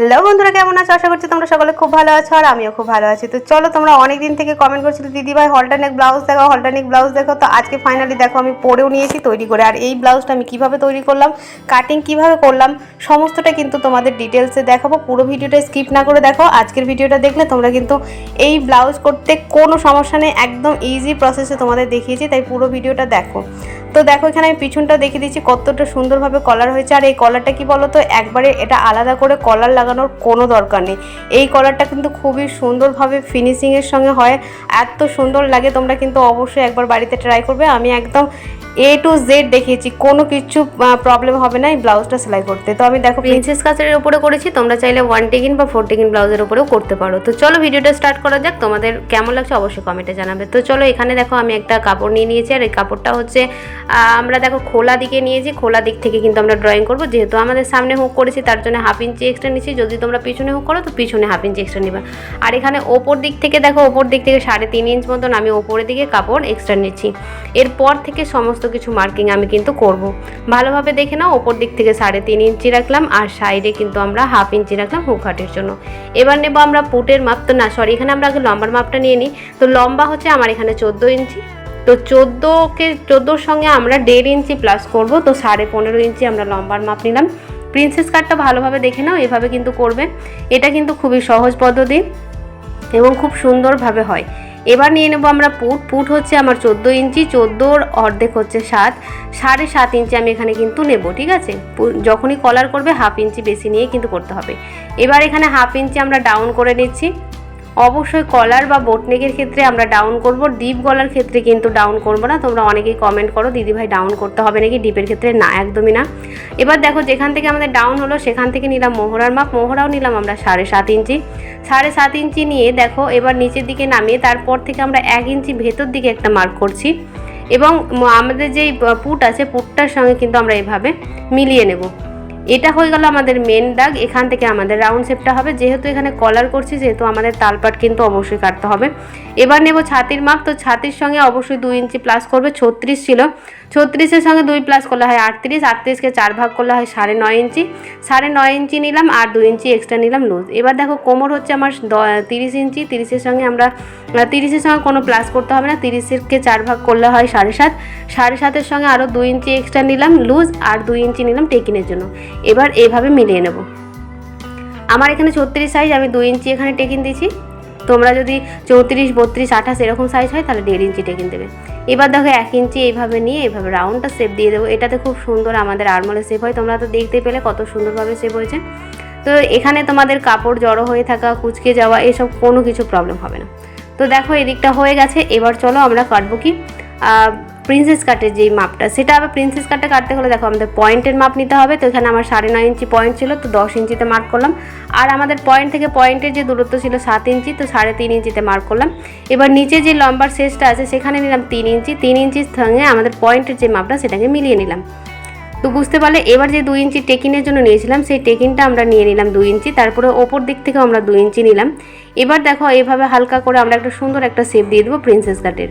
Hello বন্ধুরা, কেমন আছো? আশা করছি তোমরা সকলে খুব ভালো আছো আর আমিও খুব ভালো আছি। তো চলো তোমরা অনেক দিন থেকে কমেন্ট করছিলে, দিদি ভাই, হলটানেক ব্লাউজ দেখো হলটানেক ব্লাউজ দেখো তো আজকে ফাইনালি দেখো, আমি পরেও নিয়েছি তৈরি করে। আর এই ব্লাউজটা আমি কীভাবে তৈরি করলাম কাটিং কীভাবে করলাম, সমস্তটা কিন্তু তোমাদের ডিটেলসে দেখাবো। পুরো ভিডিওটা স্কিপ না করে দেখো, আজকের ভিডিওটা দেখলে তোমরা কিন্তু এই ব্লাউজ করতে কোনো সমস্যা নেই, একদম ইজি প্রসেসে তোমাদের দেখিয়েছি, তাই পুরো ভিডিওটা দেখো। তো দেখো, এখানে আমি পিছনটা দেখিয়ে দিচ্ছি, কতটা সুন্দরভাবে কলার হয়েছে। আর এই কলারটা কি বলো তো একবারে এটা আলাদা করে কলার লাগানোর কোনো দরকার নেই। এই কলারটা কিন্তু খুবই সুন্দরভাবে ফিনিশিংয়ের সঙ্গে হয়। এত সুন্দর লাগে, তোমরা কিন্তু অবশ্যই একবার বাড়িতে ট্রাই করবে। আমি একদম এ টু জেড দেখিয়েছি, কোনো কিছু প্রবলেম হবে না এই ব্লাউজটা সেলাই করতে। তো আমি দেখো প্রিন্সেস কাছের উপরে করেছি, তোমরা চাইলে ওয়ান টেকিন বা ফোর টেকিন ব্লাউজের উপরেও করতে পারো। তো চলো ভিডিওটা স্টার্ট করা যাক, তোমাদের কেমন লাগছে অবশ্যই কমেন্টে জানাবে। তো চলো এখানে দেখো আমি একটা কাপড় নিয়ে নিয়েছি, আর এই কাপড়টা হচ্ছে আমরা দেখো খোলা দিকে নিয়েছি। খোলা দিক থেকে কিন্তু আমরা ড্রয়িং করব, যেহেতু আমাদের সামনে হুক করেছি, তার জন্য হাফ ইঞ্চি এক্সট্রা নিচ্ছি যদি তোমরা পিছনে হুক করো, তো পিছনে হাফ ইঞ্চি এক্সট্রা নিবা। আর এখানে ওপর দিক থেকে দেখো, ওপর দিক থেকে সাড়ে তিন ইঞ্চ মতন আমি ওপরের দিকে কাপড় এক্সট্রা নিচ্ছি। এরপর থেকে সমস্ত কিছু মার্কিং আমি কিন্তু করব। ভালোভাবে দেখে নাও, ওপর দিক থেকে সাড়ে তিন ইঞ্চি রাখলাম, আর সাইডে কিন্তু আমরা হাফ ইঞ্চি রাখলাম হুক হাটের জন্য। এবার নেব আমরা পুটের মাপ, তো না সরি এখানে আমরা আগে লম্বার মাপটা নিয়ে নিই। তো লম্বা হচ্ছে আমার এখানে চোদ্দ ইঞ্চি তো চোদ্দোকে, চোদ্দোর সঙ্গে আমরা দেড় ইঞ্চি প্লাস করব, তো সাড়ে পনেরো ইঞ্চি আমরা লম্বার মাপ নিলাম। প্রিন্সেস কাটটা ভালোভাবে দেখে নাও, এভাবে কিন্তু করবে। এটা কিন্তু খুবই সহজ পদ্ধতি এবং খুব সুন্দরভাবে হয়। এবার নিয়ে নেব আমরা পুট। পুট হচ্ছে আমার চোদ্দ ইঞ্চি, চোদ্দোর অর্ধেক হচ্ছে সাত। সাড়ে সাত ইঞ্চি আমি এখানে কিন্তু নেব, ঠিক আছে? যখনই কলার করবে হাফ ইঞ্চি বেশি নিয়ে কিন্তু করতে হবে। এবার এখানে হাফ ইঞ্চি আমরা ডাউন করে নিচ্ছি। অবশ্যই কলার বা বোটনেকের ক্ষেত্রে আমরা ডাউন করব। ডিপ গলার ক্ষেত্রে কিন্তু ডাউন করব না। তোমরা অনেকেই কমেন্ট করো দিদি ভাই ডাউন করতে হবে নাকি? ডিপের ক্ষেত্রে না, একদমই না। এবার দেখো, যেখান থেকে আমাদের ডাউন হলো, সেখান থেকে নিলাম মোহরার মাপ। মোহরাও নিলাম আমরা সাড়ে সাত ইঞ্চি। সাড়ে সাত ইঞ্চি নিয়ে দেখো, এবার নিচের দিকে নামিয়ে তারপর থেকে আমরা এক ইঞ্চি ভেতর দিকে একটা মার্ক করছি। এবং আমাদের যেই পুট আছে, পুটটার সঙ্গে কিন্তু আমরা এভাবে মিলিয়ে নেব। এটা হয়ে গেল আমাদের মেন দাগ। এখান থেকে আমাদের রাউন্ড শেপটা হবে। যেহেতু এখানে কলার করছি, যেহেতু আমাদের তালপাট কিন্তু অবশ্যই কাটতে হবে। এবার নেব ছাতির মাপ। তো ছাতির সঙ্গে অবশ্যই দুই ইঞ্চি প্লাস করবে। ছত্রিশ ছিল। ছত্রিশের সঙ্গে দুই প্লাস করলে হয় আটত্রিশ। আটত্রিশকে চার ভাগ করলে হয় সাড়ে নয় ইঞ্চি। সাড়ে নয় ইঞ্চি নিলাম আর দুই ইঞ্চি এক্সট্রা নিলাম লুজ এবার দেখো কোমর হচ্ছে আমার তিরিশ ইঞ্চি। তিরিশের সঙ্গে আমরা, তিরিশের সঙ্গে কোনো প্লাস করতে হবে না। তিরিশেরকে চার ভাগ করলে হয় সাড়ে সাত। সাড়ে সাতের সঙ্গে আরও দুই ইঞ্চি এক্সট্রা নিলাম লুজ আর দুই ইঞ্চি নিলাম টেকিনের জন্য। এবার এইভাবে মিলিয়ে নেব। আমার এখানে ছত্রিশ সাইজ আমি দুই ইঞ্চি এখানে টেকিন দিয়েছি। তোমরা যদি চৌত্রিশ, বত্রিশ, আঠাশ এরকম সাইজ হয়, তাহলে দেড় ইঞ্চি টেকিন দেবে। এবার দেখো এক ইঞ্চি এইভাবে নিয়ে এইভাবে রাউন্ডটা শেপ দিয়ে দেবো। এটাতে খুব সুন্দর আমাদের আরমলে শেপ হয়। তোমরা তো দেখতে পেলে কত সুন্দরভাবে শেপ হয়েছে। তো এখানে তোমাদের কাপড় জড়ো হয়ে থাকা, কুচকে যাওয়া, এসব কোনো কিছু প্রবলেম হবে না। তো দেখো এদিকটা হয়ে গেছে। এবার চলো আমরা কাটবো কি? প্রিন্সেস কাটের যেই মাপটা সেটা আবার প্রিন্সেস কাটটা কাটতে হলে দেখো আমাদের পয়েন্টের মাপ নিতে হবে। তো এখানে আমার সাড়ে নয় ইঞ্চি পয়েন্ট ছিল, তো দশ ইঞ্চিতে মার্ক করলাম। আর আমাদের পয়েন্ট থেকে পয়েন্টের যে দূরত্ব ছিল সাত ইঞ্চি, তো সাড়ে তিন ইঞ্চিতে মার্ক করলাম। এবার নিচে যে লম্বার শেষটা আছে, সেখানে নিলাম তিন ইঞ্চি। তিন ইঞ্চির সঙ্গে আমাদের পয়েন্টের যে মাপটা সেটাকে মিলিয়ে নিলাম। তো বুঝতে পারলে, এবার যে দুই ইঞ্চি টেকিনের জন্য নিয়েছিলাম, সেই টেকিনটা আমরা নিয়ে নিলাম দুই ইঞ্চি। তারপরে ওপর দিক থেকে আমরা দুই ইঞ্চি নিলাম। এবার দেখো, এভাবে হালকা করে আমরা একটা সুন্দর একটা শেপ দিয়ে দেবো প্রিন্সেস কাটের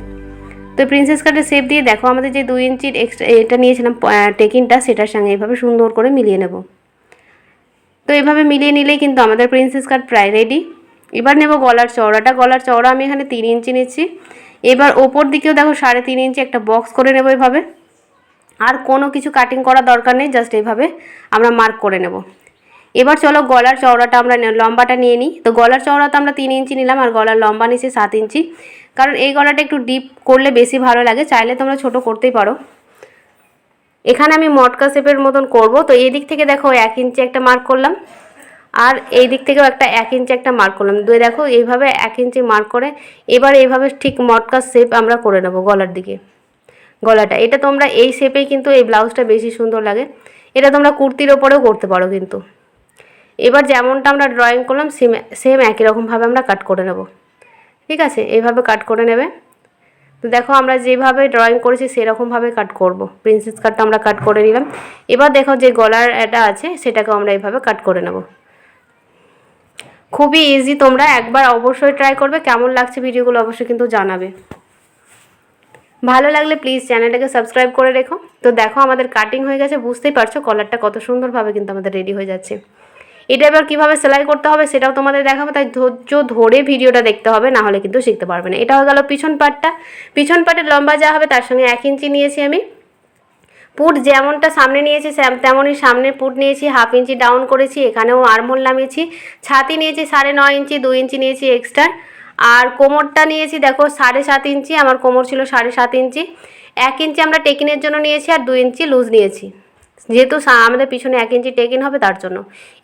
তো প্রিন্সেস কাটের শেপ দিয়ে দেখো আমাদের যে দুই ইঞ্চির এক্সট্রা এটা নিয়েছিলাম টেকিনটা সেটার সঙ্গে এভাবে সুন্দর করে মিলিয়ে নেব। তো এভাবে মিলিয়ে নিলেই কিন্তু আমাদের প্রিন্সেস কাট প্রায় রেডি এবার নেব গলার চওড়াটা। গলার চওড়া আমি এখানে তিন ইঞ্চি নিচ্ছি। এবার ওপর দিকেও দেখো সাড়ে তিন ইঞ্চি একটা বক্স করে নেব এভাবে। আর কোনো কিছু কাটিং করা দরকার নেই জাস্ট এইভাবে আমরা মার্ক করে নেব। এবার চলো গলার চওড়াটা আমরা লম্বাটা নিয়ে নিই। তো গলার চওড়া তো আমরা তিন ইঞ্চি নিলাম আর গলার লম্বা নিচ্ছি সাত ইঞ্চি। কারণ এই গলাটা একটু ডিপ করলে বেশি ভালো লাগে, চাইলে তোমরা ছোট করতেই পারো। এখানে আমি মটকা শেপের মতন করব। তো এই দিক থেকে দেখো এক ইঞ্চি একটা মার্ক করলাম, আর এই দিক থেকেও একটা এক ইঞ্চি একটা মার্ক করলাম। দুই দেখো, এইভাবে এক ইঞ্চি মার্ক করে, এবার এইভাবে ঠিক মটকা শেপ আমরা করে নেব গলার দিকে। গলাটা, এটা তোমরা এই শেপেই কিন্তু এই ব্লাউজটা বেশি সুন্দর লাগে। এটা তোমরা কুর্তির ওপরেও করতে পারো কিন্তু। এবার যেমনটা আমরা ড্রয়িং করলাম সেম সেম একই রকমভাবে আমরা কাট করে নেব। ঠিক আছে? এইভাবে কাট করে নেবে। তো দেখো আমরা যেভাবে ড্রয়িং করেছি সেরকমভাবে কাট করব। প্রিন্সেস কাটটা আমরা কাট করে নিলাম। এবার দেখো যে গলার এটা আছে, সেটাকেও আমরা এইভাবে কাট করে নেব। খুবই ইজি তোমরা একবার অবশ্যই ট্রাই করবে। কেমন লাগছে ভিডিওগুলো অবশ্যই কিন্তু জানাবে। ভালো লাগলে প্লিজ চ্যানেলটাকে সাবস্ক্রাইব করে রেখো। তো দেখো আমাদের কাটিং হয়ে গেছে, বুঝতেই পারছ কলারটা কত সুন্দরভাবে কিন্তু আমাদের রেডি হয়ে যাচ্ছে। এটা এবার কীভাবে সেলাই করতে হবে সেটাও তোমাদের দেখাবো, তাই ধৈর্য ধরে ভিডিওটা দেখতে হবে, না হলে কিন্তু শিখতে পারবে না। এটা হয়ে গেল পিছন পাটটা। পিছন পাটের লম্বা যা হবে তার সঙ্গে এক ইঞ্চি নিয়েছি আমি। পুট যেমনটা সামনে নিয়েছি তেমনই সামনে পুট নিয়েছি, হাফ ইঞ্চি ডাউন করেছি, এখানেও আরমোল নামিয়েছি। ছাতি নিয়েছি সাড়ে নয় ইঞ্চি, দুই ইঞ্চি নিয়েছি এক্সট্রা আর কোমরটা নিয়েছি, দেখো, সাড়ে সাত ইঞ্চি, আমার কোমর ছিল সাড়ে সাত ইঞ্চি। এক ইঞ্চি আমরা টেকিনের জন্য নিয়েছি, আর দুই ইঞ্চি লুজ নিয়েছি। যেহেতু আমাদের পিছনে এক ইঞ্চি টেকিন হবে তার জন্য।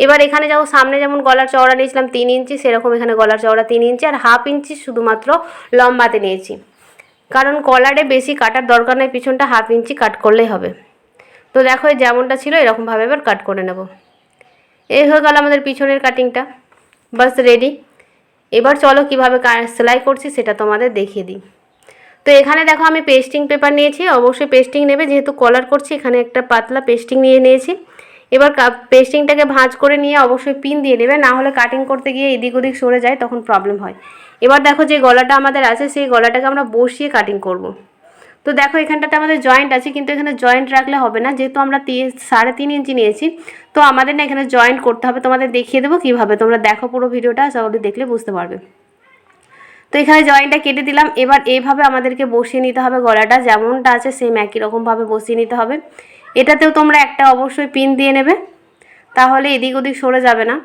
এবার এখানে যাব, সামনে যেমন গলার চওড়া নিয়েছিলাম তিন ইঞ্চি, সেরকম এখানে গলার চওড়া তিন ইঞ্চি আর হাফ ইঞ্চি শুধুমাত্র লম্বাতে নিয়েছি। কারণ কলারে বেশি কাটার দরকার নেই, পিছনটা হাফ ইঞ্চি কাট করলেই হবে। তো দেখো যেমনটা ছিল, এরকমভাবে এবার কাট করে নেব। এই হয়ে গেল আমাদের পিছনের কাটিংটা বাস রেডি এবার চলো কীভাবে সেলাই করছি, সেটা তোমাদের দেখিয়ে দিই। তো এখানে দেখো আমি পেস্টিং পেপার নিয়েছি, অবশ্যই পেস্টিং নেবে, যেহেতু কলার করছি, এখানে একটা পাতলা পেস্টিং নিয়ে নিয়েছি। এবার পেস্টিংটাকে ভাঁজ করে নিয়ে অবশ্যই পিন দিয়ে নেবে, না হলে কাটিং করতে গিয়ে এদিক ওদিক সরে যায়, তখন প্রবলেম হয়। এবার দেখো যে গলাটা আমাদের আছে, সেই গলাটাকে আমরা বসিয়ে কাটিং করব। তো দেখো এখানটাতে আমাদের জয়েন্ট আছে, কিন্তু এখানে জয়েন্ট রাখলে হবে না, যেহেতু আমরা সাড়ে তিন ইঞ্চি নিয়েছি, তো আমাদের না এখানে জয়েন্ট করতে হবে। তোমাদের দেখিয়ে দেবো কীভাবে, তোমরা দেখো পুরো ভিডিওটা করি দেখলে বুঝতে পারবে। তো এখানে জয়েন্টটা কেটে দিলাম। এবার এইভাবে আমাদেরকে বসিয়ে নিতে হবে গলাটা। যেমনটা আছে সেম একই রকমভাবে বসিয়ে নিতে হবে। এটাতেও তোমরা একটা অবশ্যই পিন দিয়ে নেবে। তাহলে এদিক ওদিক সরে যাবে না।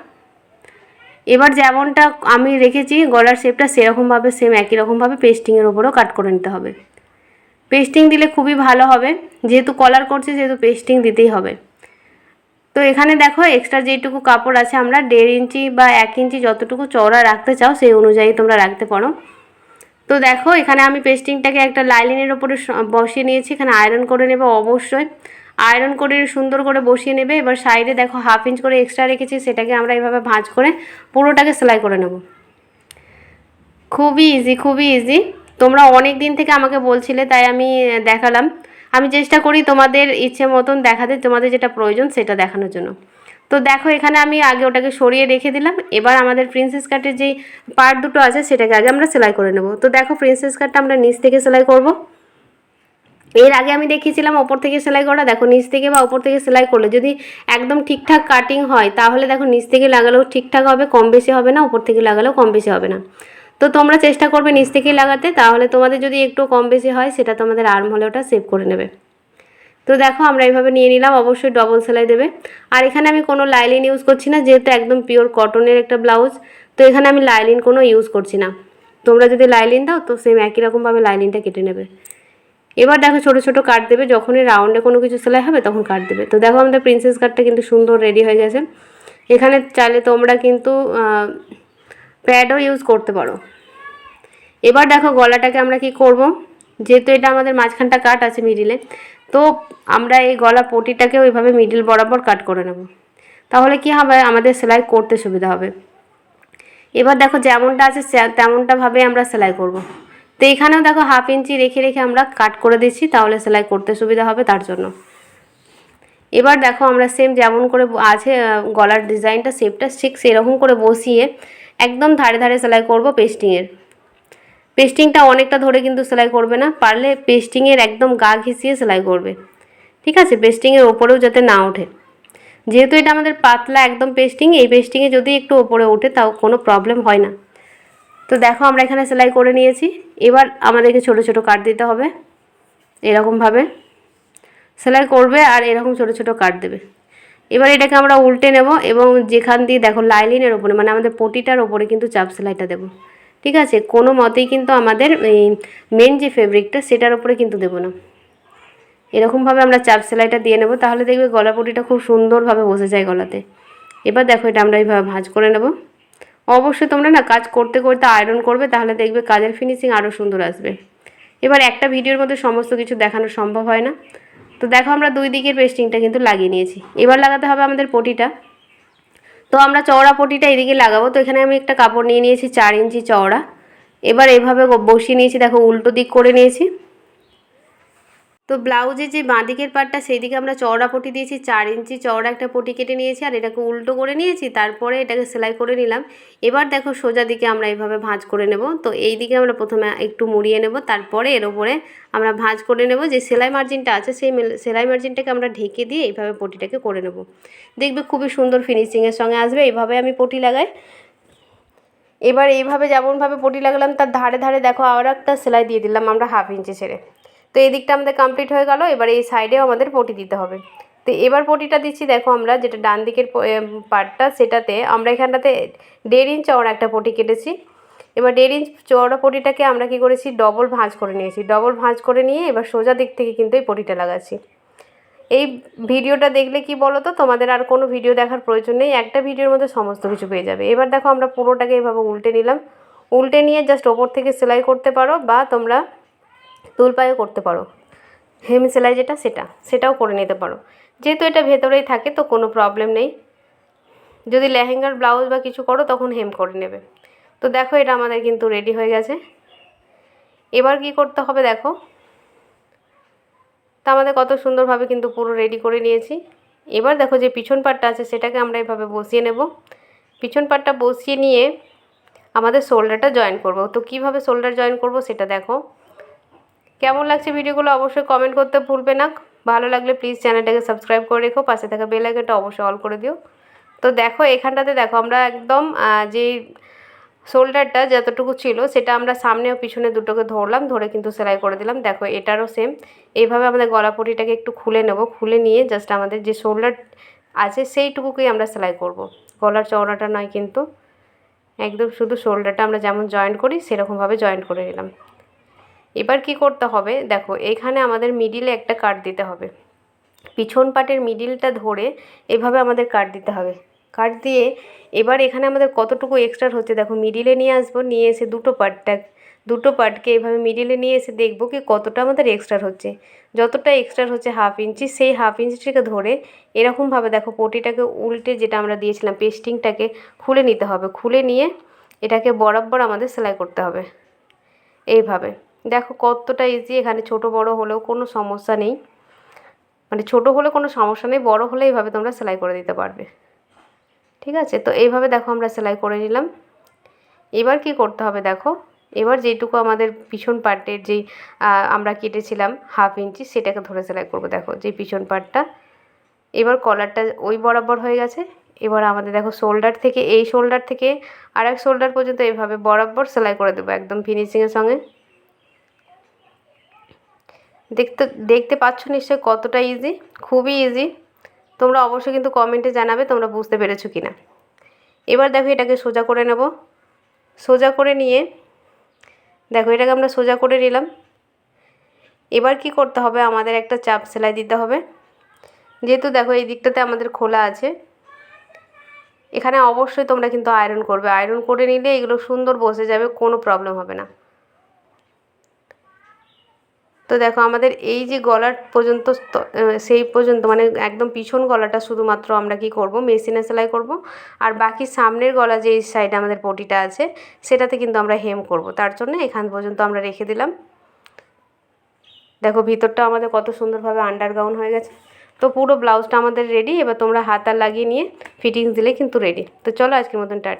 এবার যেমনটা আমি রেখেছি, গলার শেপটা সেরকমভাবে সেম একই রকমভাবে পেস্টিংয়ের ওপরেও কাট করে নিতে হবে। পেস্টিং দিলে খুবই ভালো হবে। যেহেতু কলার করছি, সেহেতু পেস্টিং দিতেই হবে। তো এখানে দেখো এক্সট্রা যেটুকু কাপড় আছে আমরা দেড় ইঞ্চি বা এক ইঞ্চি যতটুকু চওড়া রাখতে চাও সেই অনুযায়ী তোমরা রাখতে পারো। তো দেখো এখানে আমি পেস্টিংটাকে একটা লাইলিনের ওপরে বসিয়ে নিয়েছি, এখানে আয়রন করে নেবে অবশ্যই। আয়রন করে সুন্দর করে বসিয়ে নেবে, এবার সাইডে দেখো হাফ ইঞ্চ করে এক্সট্রা রেখেছি, সেটাকে আমরা এইভাবে ভাঁজ করে পুরোটাকে সেলাই করে নেব। খুবই ইজি খুবই ইজি তোমরা অনেক দিন থেকে আমাকে বলছিলে, তাই আমি দেখালাম। আমি চেষ্টা করি তোমাদের ইচ্ছে মতন দেখাতে, তোমাদের যেটা প্রয়োজন সেটা দেখানোর জন্য। তো দেখো, এখানে আমি আগে ওটাকে সরিয়ে রেখে দিলাম। এবার আমাদের প্রিন্সেস কাটের যেই পার্ট দুটো আছে, সেটাকে আগে আমরা সেলাই করে নেব। তো দেখো প্রিন্সেস কাটটা আমরা নিচ থেকে সেলাই করব। এর আগে আমি দেখিয়েছিলাম ওপর থেকে সেলাই করা। দেখো, নিচ থেকে বা ওপর থেকে সেলাই করলে যদি একদম ঠিকঠাক কাটিং হয়, তাহলে দেখো, নিচ থেকে লাগালেও ঠিকঠাক হবে, কম বেশি হবে না, ওপর থেকে লাগালেও কম বেশি হবে না। তো তোমরা চেষ্টা করবে নিচ থেকেই লাগাতে, তাহলে তোমাদের যদি একটু কম বেশি হয়, সেটা তোমাদের আর্ম হলে ওটা সেভ করে নেবে। তো দেখো আমরা এইভাবে নিয়ে নিলাম, অবশ্যই ডবল সেলাই দেবে। আর এখানে আমি কোনো লাইলিন ইউজ করছি না, যেহেতু একদম পিওর কটনের একটা ব্লাউজ তো এখানে আমি লাইলিন কোনো ইউজ করছি না। তোমরা যদি লাইলিন দাও, তো সেম একই রকমভাবে লাইলিনটা কেটে নেবে। এবার দেখো ছোটো ছোটো কাট দেবে, যখনই রাউন্ডে কোনো কিছু সেলাই হবে, তখন কাট দেবে। তো দেখো আমাদের প্রিন্সেস কাটটা কিন্তু সুন্দর রেডি হয়ে গেছে। এখানে চাইলে তোমরা কিন্তু প্যাডও ইউজ করতে পারো। এবার দেখো গলাটাকে আমরা কি করব? যেহেতু এটা আমাদের মাঝখানটা কাট আছে মিডিলে তো আমরা এই গলা পটিটাকে ওইভাবে মিডিল বরাবর কাট করে নেব। তাহলে কি হবে? আমাদের সেলাই করতে সুবিধা হবে। এবার দেখো যেমনটা আছে তেমনটাভাবে আমরা সেলাই করব। তো এখানেও দেখো হাফ ইঞ্চি রেখে রেখে আমরা কাট করে দিচ্ছি, তাহলে সেলাই করতে সুবিধা হবে তার জন্য। এবার দেখো আমরা সেম যেমন করে আছে গলার ডিজাইনটা শেপটা ঠিক সেরকম করে বসিয়ে একদম ধারে ধারে সেলাই করব পেস্টিংয়ের। পেস্টিংটা অনেকটা ধরে কিন্তু সেলাই করবে না, পারলে পেস্টিংয়ের একদম গা ঘেঁষিয়ে সেলাই করবে। ঠিক আছে? পেস্টিংয়ের ওপরেও যাতে না ওঠে। যেহেতু এটা আমাদের পাতলা একদম পেস্টিং, এই পেস্টিংয়ে যদি একটু ওপরে ওঠে তাও কোনো প্রবলেম হয় না। তো দেখো আমরা এখানে সেলাই করে নিয়েছি। এবার আমাদেরকে ছোট ছোট কাট দিতে হবে। এরকমভাবে। সেলাই করবে আর এরকম ছোট ছোট কাট দেবে। এবার এটাকে আমরা উল্টে নেব এবং যেখান দিয়ে দেখো লাইলিনের ওপরে মানে আমাদের পটিটার ওপরে কিন্তু চাপ সেলাইটা দেবো। ঠিক আছে? কোনো মতেই কিন্তু আমাদের এই মেন যে ফেব্রিকটা সেটার ওপরে কিন্তু দেবো না। এরকমভাবে আমরা চাপ সেলাইটা দিয়ে নেব, তাহলে দেখবে গলা পটিটা খুব সুন্দরভাবে বসে যায় গলাতে। এবার দেখো এটা আমরা এইভাবে ভাঁজ করে নেব। অবশ্যই তোমরা না কাজ করতে করতে আয়রন করবে, তাহলে দেখবে কাজের ফিনিশিং আরও সুন্দর আসবে। এবার একটা ভিডিওর মধ্যে সমস্ত কিছু দেখানো সম্ভব হয় না। তো দেখো আমরা দুই দিকের পেস্টিংটা কিন্তু লাগিয়ে নিয়েছি। এবার লাগাতে হবে আমাদের পটিটা। তো আমরা চওড়া পটিটা এদিকে লাগাবো। তো এখানে আমি একটা কাপড় নিয়ে নিয়েছি চার ইঞ্চি চওড়া। এবার এভাবে বসিয়ে নিয়েছি, দেখো উল্টো দিক করে নিয়েছি। তো ব্লাউজের যে বাঁদিকের পাটটা, সেই দিকে আমরা চওড়া পটি দিয়েছি, চার ইঞ্চি চওড়া একটা পটি কেটে নিয়েছি, আর এটাকে উল্টো করে নিয়েছি, তারপরে এটাকে সেলাই করে নিলাম। এবার দেখো সোজা দিকে আমরা এইভাবে ভাঁজ করে নেব। তো এই দিকে আমরা প্রথমে একটু মুড়িয়ে নেব, তারপরে এর ওপরে আমরা ভাঁজ করে নেব। যে সেলাই মার্জিনটা আছে, সেই সেলাই মার্জিনটাকে আমরা ঢেকে দিয়ে এইভাবে পটিটাকে করে নেব। দেখবে খুবই সুন্দর ফিনিশিংয়ের সঙ্গে আসবে, এইভাবে আমি পটি লাগাই। এবার এইভাবে যেমনভাবে পটি লাগালাম, তার ধারে ধারে দেখো আবার একটা সেলাই দিয়ে দিলাম আমরা হাফ ইঞ্চি ছেড়ে। তো এই দিকটা আমাদের কমপ্লিট হয়ে গেল, এবার এই সাইডেও আমাদের পটি দিতে হবে। তো এবার পটিটা দিচ্ছি, দেখো আমরা যেটা ডান দিকের পার্টটা সেটাতে আমরা এখানটাতে দেড় ইঞ্চ চওড়া একটা পটি কেটেছি। এবার দেড় ইঞ্চ চওড়া পটিটাকে আমরা কি করেছি ডবল ভাঁজ করে নিয়েছি। ডবল ভাঁজ করে নিয়ে এবার সোজা দিক থেকে কিন্তু এই পটিটা লাগাচ্ছি। এই ভিডিওটা দেখলে কি বলো তো তোমাদের আর কোনো ভিডিও দেখার প্রয়োজন নেই, একটা ভিডিওর মধ্যে সমস্ত কিছু পেয়ে যাবে। এবার দেখো আমরা পুরোটাকে এভাবে উল্টে নিলাম। উল্টে নিয়ে জাস্ট ওপর থেকে সেলাই করতে পারো, বা তোমরা তুলপাইও করতে পারো। হেম সেলাই যেটা সেটা, সেটাও করে নিতে পারো। যেহেতু এটা ভেতরেই থাকে, তো কোনো প্রবলেম নেই। যদি লেহেঙ্গার ব্লাউজ বা কিছু করো, তখন হেম করে নেবে। তো দেখো এটা আমাদের কিন্তু রেডি হয়ে গেছে। এবার কি করতে হবে দেখো। তা আমাদের কত সুন্দরভাবে কিন্তু পুরো রেডি করে নিয়েছি। এবার দেখো যে পিছন পাটটা আছে, সেটাকে আমরা এভাবে বসিয়ে নেব। পিছন পাটটা বসিয়ে নিয়ে আমাদের শোল্ডারটা জয়েন করব। তো কীভাবে শোল্ডার জয়েন করব সেটা দেখো। কেমন লাগছে ভিডিওগুলো অবশ্যই কমেন্ট করতে ভুলবে না। ভালো লাগলে প্লিজ চ্যানেলটাকে সাবস্ক্রাইব করে রেখো, পাশে থাকা বেল আইকনটা অবশ্যই অল করে দিও। তো দেখো, এখানটাতে দেখো, আমরা একদম যে শোল্ডারটা যতটুকু ছিল, সেটা আমরা সামনে ও পিছনে দুটোকে ধরলাম, ধরে কিন্তু সেলাই করে দিলাম। দেখো, এটারও সেম এইভাবে আমাদের গলাপটিটাকে একটু খুলে নেব, খুলে নিয়ে জাস্ট আমাদের যে শোল্ডার আছে, সেইটুকুকেই আমরা সেলাই করব। গলার চওড়াটা নয় কিন্তু, একদম শুধু শোল্ডারটা আমরা যেমন জয়েন্ট করি, সেরকমভাবে জয়েন্ট করে নিলাম। এবার কি করতে হবে? দেখো এখানে আমাদের মিডিলে একটা কাট দিতে হবে। পিছন পাটের মিডিলটা ধরে এভাবে আমাদের কাট দিতে হবে। কাট দিয়ে এবার এখানে আমাদের কতটুকু এক্সট্রা হচ্ছে? দেখো মিডিলে নিয়ে আসব, নিয়ে এসে দুটো পার্টটা দুটো পার্টকে এভাবে মিডিলে নিয়ে এসে দেখব কি কতটা আমাদের এক্সট্রা হচ্ছে। যতটা এক্সট্রা হচ্ছে হাফ ইঞ্চি সেই হাফ ইঞ্চিটাকে ধরে এরকমভাবে দেখো পটিটাকে উল্টে যেটা আমরা দিয়েছিলাম পেস্টিংটাকে খুলে নিতে হবে। খুলে নিয়ে এটাকে বরাবর আমাদের সেলাই করতে হবে। এইভাবে। দেখো কতটা ইজি এখানে ছোট বড় হলেও কোনো সমস্যা নেই। মানে ছোট হলে কোনো সমস্যা নেই, বড় হলে এইভাবে তোমরা সেলাই করে দিতে পারবে। ঠিক আছে? তো এইভাবে দেখো আমরা সেলাই করে নিলাম। এবার কি করতে হবে দেখো? এবার যেটুকু আমাদের পিছন পার্টের যেই আমরা কেটেছিলাম হাফ ইঞ্চি, সেটাকে ধরে সেলাই করব দেখো যে পিছন পার্টটা। এবার কলারটা ওই বরাবর হয়ে গেছে। এবার আমাদের দেখো শোল্ডার থেকে, এই শোল্ডার থেকে আর এক শোল্ডার পর্যন্ত এভাবে বরাবর সেলাই করে দেবো একদম ফিনিশিংয়ের সঙ্গে। দেখতে দেখতে পাচ্ছ নিশ্চয়ই কতটা ইজি খুবই ইজি তোমরা অবশ্যই কিন্তু কমেন্টে জানাবে তোমরা বুঝতে পেরেছ কি না এবার দেখো এটাকে সোজা করে নেব। সোজা করে নিয়ে, দেখো এটাকে আমরা সোজা করে নিলাম। এবার কি করতে হবে? আমাদের একটা চাপ সেলাই দিতে হবে। যেহেতু দেখো এই দিকটাতে আমাদের খোলা আছে। এখানে অবশ্যই তোমরা কিন্তু আয়রন করবে। আয়রন করে নিলে এগুলো সুন্দর বসে যাবে, কোনো প্রবলেম হবে না। তো দেখো আমাদের এই যে গলার পর্যন্ত সেই পর্যন্ত মানে একদম পিছন গলাটা শুধুমাত্র আমরা কি করব? মেশিনে সেলাই করব। আর বাকি সামনের গলা যে সাইডে আমাদের পটিটা আছে, সেটাতে কিন্তু আমরা হেম করব। তার জন্য এখান পর্যন্ত আমরা রেখে দিলাম। দেখো ভিতরটা আমাদের কত সুন্দরভাবে আন্ডারগাউন হয়ে গেছে। তো পুরো ব্লাউজটা আমাদের রেডি এবার তোমরা হাতা লাগিয়ে নিয়ে ফিটিংস দিলে কিন্তু রেডি তো চলো আজকের মতন টাটা।